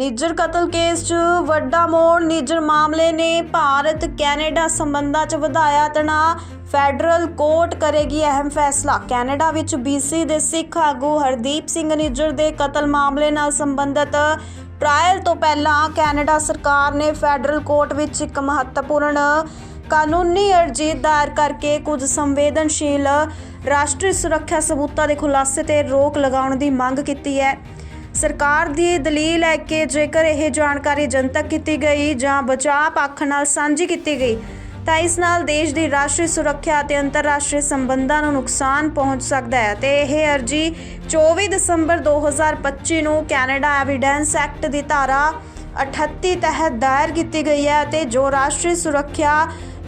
ਨਿੱਜਰ ਕਤਲ ਕੇਸ 'ਚ ਵੱਡਾ ਮੋੜ, ਨਿੱਜਰ ਮਾਮਲੇ ਨੇ ਭਾਰਤ, ਕੈਨੇਡਾ ਸੰਬੰਧਾਂ 'ਚ ਵਧਾਇਆ ਤਣਾਅ। ਫੈਡਰਲ ਕੋਰਟ ਕਰੇਗੀ ਅਹਿਮ ਫੈਸਲਾ। ਕੈਨੇਡਾ ਵਿੱਚ ਬੀਸੀ ਦੇ ਸਿੱਖ ਆਗੂ ਹਰਦੀਪ ਸਿੰਘ ਨਿੱਜਰ ਦੇ ਕਤਲ ਮਾਮਲੇ ਨਾਲ ਸੰਬੰਧਿਤ। ਟ੍ਰਾਇਲ ਤੋਂ ਪਹਿਲਾਂ ਕੈਨੇਡਾ ਸਰਕਾਰ ਨੇ ਫੈਡਰਲ ਕੋਰਟ ਵਿੱਚ ਇੱਕ ਮਹੱਤਵਪੂਰਨ ਕਾਨੂੰਨੀ ਅਰਜ਼ੀ ਦਾਇਰ ਕਰਕੇ ਕੁਝ ਸੰਵੇਦਨਸ਼ੀਲ ਰਾਸ਼ਟਰੀ ਸੁਰੱਖਿਆ ਸਬੂਤਾਂ ਦੇ ਖੁਲਾਸੇ ਤੇ ਰੋਕ ਲਗਾਉਣ ਦੀ ਮੰਗ ਕੀਤੀ ਹੈ। ਸਰਕਾਰ ਦੀ ਦਲੀਲ ਹੈ ਕਿ ਜੇਕਰ ਇਹ ਜਾਣਕਾਰੀ ਜਨਤਕ ਕੀਤੀ ਗਈ ਜਾਂ ਬਚਾਅ ਪੱਖ ਨਾਲ ਸਾਂਝੀ ਕੀਤੀ ਗਈ, ਤਾਂ ਇਸ ਨਾਲ ਦੇਸ਼ ਦੀ ਰਾਸ਼ਟਰੀ ਸੁਰੱਖਿਆ ਅਤੇ ਅੰਤਰਰਾਸ਼ਟਰੀ ਸੰਬੰਧਾਂ ਨੂੰ ਨੁਕਸਾਨ ਪਹੁੰਚ ਸਕਦਾ ਹੈ। ਤੇ ਇਹ ਅਰਜੀ 24 ਦਸੰਬਰ 2025 ਨੂੰ ਕੈਨੇਡਾ ਐਵੀਡੈਂਸ ਐਕਟ ਦੀ ਧਾਰਾ 38 ਤਹਿਤ ਦਾਇਰ ਕੀਤੀ ਗਈ ਹੈ ਅਤੇ ਜੋ ਰਾਸ਼ਟਰੀ ਸੁਰੱਖਿਆ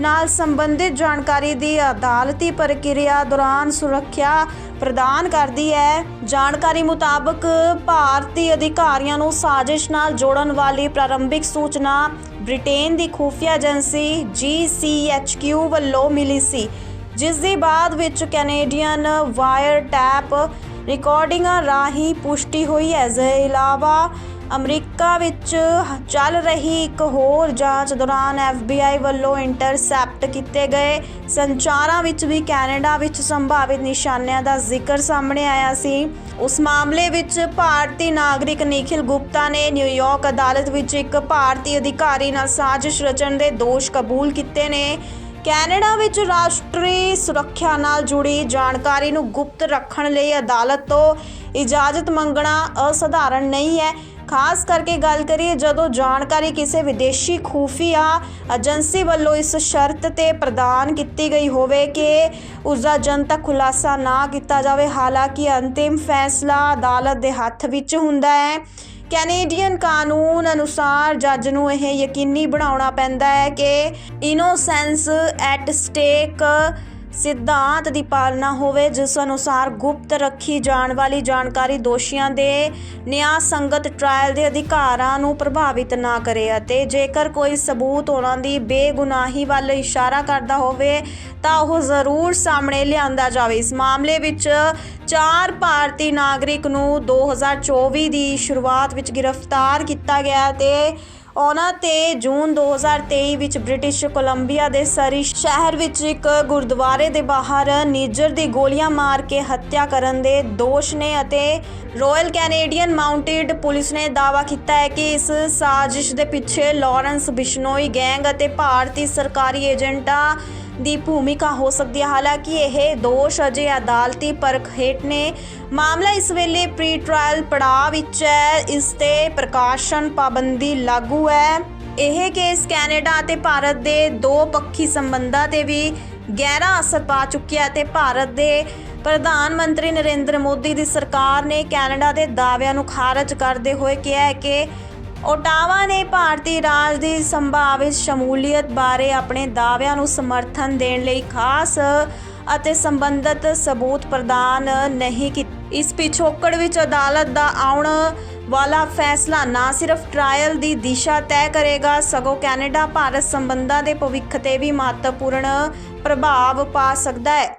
ਨਾਲ ਸੰਬੰਧਿਤ ਜਾਣਕਾਰੀ ਦੀ ਅਦਾਲਤੀ ਪ੍ਰਕਿਰਿਆ ਦੌਰਾਨ ਸੁਰੱਖਿਆ ਪ੍ਰਦਾਨ ਕਰਦੀ ਹੈ। ਜਾਣਕਾਰੀ ਮੁਤਾਬਕ ਭਾਰਤੀ ਅਧਿਕਾਰੀਆਂ ਨੂੰ ਸਾਜ਼ਿਸ਼ ਨਾਲ ਜੋੜਨ ਵਾਲੀ ਪ੍ਰਾਰੰਭਿਕ ਸੂਚਨਾ ਬ੍ਰਿਟੇਨ ਦੀ ਖੁਫੀਆ ਏਜੰਸੀ GCHQ ਵੱਲੋਂ ਮਿਲੀ ਸੀ, ਜਿਸ ਦੀ ਬਾਅਦ ਵਿੱਚ ਕੈਨੇਡੀਅਨ ਵਾਇਰ ਟੈਪ ਰਿਕਾਰਡਿੰਗਾਂ ਰਾਹੀਂ ਪੁਸ਼ਟੀ ਹੋਈ। ਹੈ ਇਸ ਇਲਾਵਾ ਅਮਰੀਕਾ ਵਿੱਚ ਚੱਲ ਰਹੀ ਇੱਕ ਹੋਰ ਜਾਂਚ ਦੌਰਾਨ FBI ਵੱਲੋਂ ਇੰਟਰਸੈਪਟ ਕੀਤੇ ਗਏ ਸੰਚਾਰਾਂ ਵਿੱਚ ਵੀ ਕੈਨੇਡਾ ਵਿੱਚ ਸੰਭਾਵਿਤ ਨਿਸ਼ਾਨਿਆਂ ਦਾ ਜ਼ਿਕਰ ਸਾਹਮਣੇ ਆਇਆ ਸੀ। ਉਸ ਮਾਮਲੇ ਵਿੱਚ ਭਾਰਤੀ ਨਾਗਰਿਕ ਨਿਖਿਲ ਗੁਪਤਾ ਨੇ ਨਿਊਯਾਰਕ ਅਦਾਲਤ ਵਿੱਚ ਇੱਕ ਭਾਰਤੀ ਅਧਿਕਾਰੀ ਨਾਲ ਸਾਜ਼ਿਸ਼ ਰਚਣ ਦੇ ਦੋਸ਼ ਕਬੂਲ ਕੀਤੇ ਨੇ। ਕੈਨੇਡਾ ਵਿੱਚ ਰਾਸ਼ਟਰੀ ਸੁਰੱਖਿਆ ਨਾਲ ਜੁੜੀ ਜਾਣਕਾਰੀ ਨੂੰ ਗੁਪਤ ਰੱਖਣ ਲਈ ਅਦਾਲਤ ਤੋਂ ਇਜਾਜ਼ਤ ਮੰਗਣਾ ਅਸਧਾਰਨ ਨਹੀਂ ਹੈ। ਖਾਸ ਕਰਕੇ ਗੱਲ ਕਰੀਏ, ਜਦੋਂ ਜਾਣਕਾਰੀ ਕਿਸੇ ਵਿਦੇਸ਼ੀ ਖੂਫੀਆ ਏਜੰਸੀ ਵੱਲੋਂ ਇਸ ਸ਼ਰਤ ਤੇ ਪ੍ਰਦਾਨ ਕੀਤੀ ਗਈ ਹੋਵੇ ਕਿ ਉਸ ਦਾ ਜਨਤਕ ਖੁਲਾਸਾ ਨਾ ਕੀਤਾ ਜਾਵੇ, ਹਾਲਾਂਕਿ ਅੰਤਿਮ ਫੈਸਲਾ ਅਦਾਲਤ ਦੇ ਹੱਥ ਵਿੱਚ ਹੁੰਦਾ ਹੈ। ਕੈਨੇਡੀਅਨ ਕਾਨੂੰਨ ਅਨੁਸਾਰ ਜੱਜ ਨੂੰ ਇਹ ਯਕੀਨੀ ਬਣਾਉਣਾ ਪੈਂਦਾ ਹੈ ਕਿ ਇਨੋਸੈਂਸ ਐਟ ਸਟੇਕ ਸਿਧਾਂਤ ਦੀ ਪਾਲਣਾ ਹੋਵੇ, ਜਿਸ ਅਨੁਸਾਰ ਗੁਪਤ ਰੱਖੀ ਜਾਣ ਵਾਲੀ ਜਾਣਕਾਰੀ ਦੋਸ਼ੀਆਂ ਦੇ ਨਿਆਂ ਸੰਗਤ ਟ੍ਰਾਇਲ ਦੇ ਅਧਿਕਾਰਾਂ ਨੂੰ ਪ੍ਰਭਾਵਿਤ ਨਾ ਕਰੇ ਅਤੇ ਜੇਕਰ ਕੋਈ ਸਬੂਤ ਉਹਨਾਂ ਦੀ ਬੇਗੁਨਾਹੀ ਵੱਲ ਇਸ਼ਾਰਾ ਕਰਦਾ ਹੋਵੇ, ਤਾਂ ਉਹ ਜ਼ਰੂਰ ਸਾਹਮਣੇ ਲਿਆਂਦਾ ਜਾਵੇ। ਇਸ ਮਾਮਲੇ ਵਿੱਚ ਚਾਰ ਭਾਰਤੀ ਨਾਗਰਿਕ ਨੂੰ 2024 ਦੀ ਸ਼ੁਰੂਆਤ ਵਿੱਚ ਗ੍ਰਿਫਤਾਰ ਕੀਤਾ ਗਿਆ ਤੇ ਉਹਨਾਂ ਤੇ ਜੂਨ 2023 ਵਿੱਚ ਬ੍ਰਿਟਿਸ਼ ਕੋਲੰਬੀਆ ਦੇ ਸਰੀ ਸ਼ਹਿਰ ਵਿੱਚ ਇੱਕ ਗੁਰਦੁਆਰੇ ਦੇ ਬਾਹਰ ਨੀਜਰ ਦੀ ਗੋਲੀਆਂ ਮਾਰ ਕੇ ਹੱਤਿਆ ਕਰਨ ਦੇ ਦੋਸ਼ ਨੇ ਅਤੇ ਰਾਇਲ ਕੈਨੇਡੀਅਨ ਮਾਊਂਟਡ ਪੁਲਿਸ ਨੇ ਦਾਅਵਾ ਕੀਤਾ ਹੈ ਕਿ ਇਸ ਸਾਜ਼ਿਸ਼ ਦੇ ਪਿੱਛੇ ਲਾਰੈਂਸ ਬਿਸ਼ਨੋਈ ਗੈਂਗ ਅਤੇ ਭਾਰਤੀ ਸਰਕਾਰੀ ਏਜੰਟਾਂ ਦੀ ਭੂਮਿਕਾ ਹੋ ਸਕਦੀ ਹੈ। ਹਾਲਾਂਕਿ ਇਹ ਦੋਸ਼ ਅਜੇ ਅਦਾਲਤੀ ਪਰਖ ਹੇਠ ਨੇ। ਮਾਮਲਾ ਇਸ ਵੇਲੇ ਪ੍ਰੀ ਟ੍ਰਾਇਲ ਪੜਾਅ ਵਿੱਚ ਹੈ। ਇਸ ਤੇ ਪ੍ਰਕਾਸ਼ਨ ਪਾਬੰਦੀ ਲਾਗੂ ਹੈ। ਇਹ ਕੇਸ ਕੈਨੇਡਾ ਅਤੇ ਭਾਰਤ ਦੇ ਦੋ ਪੱਖੀ ਸੰਬੰਧਾਂ ਤੇ ਵੀ ਗਹਿਰਾ ਅਸਰ ਪਾ ਚੁੱਕਿਆ ਤੇ ਭਾਰਤ ਦੇ ਪ੍ਰਧਾਨ ਮੰਤਰੀ ਨਰਿੰਦਰ ਮੋਦੀ ਦੀ ਸਰਕਾਰ ਨੇ ਕੈਨੇਡਾ ਦੇ ਦਾਅਵਿਆਂ ਨੂੰ ਖਾਰਜ ਕਰਦੇ ਹੋਏ ਕਿਹਾ ਹੈ ਕਿ ਓਟਾਵਾ ਨੇ ਭਾਰਤੀ ਰਾਜ ਦੀ ਸੰਭਾਵਿਤ ਸ਼ਮੂਲੀਅਤ ਬਾਰੇ ਆਪਣੇ ਦਾਅਵਿਆਂ ਨੂੰ ਸਮਰਥਨ ਦੇਣ ਲਈ ਖਾਸ ਅਤੇ ਸੰਬੰਧਤ ਸਬੂਤ ਪ੍ਰਦਾਨ ਨਹੀਂ ਕੀਤੇ ਇਸ ਪਿਛੋਕੜ ਵਿੱਚ ਅਦਾਲਤ ਦਾ ਆਉਣ ਵਾਲਾ ਫੈਸਲਾ ਨਾ ਸਿਰਫ ਟ੍ਰਾਇਲ ਦੀ ਦਿਸ਼ਾ ਤੈਅ ਕਰੇਗਾ, ਸਗੋਂ ਕੈਨੇਡਾ, ਭਾਰਤ ਸੰਬੰਧਾਂ ਦੇ ਭਵਿੱਖ ਤੇ ਵੀ ਮਹੱਤਵਪੂਰਨ ਪ੍ਰਭਾਵ ਪਾ ਸਕਦਾ ਹੈ।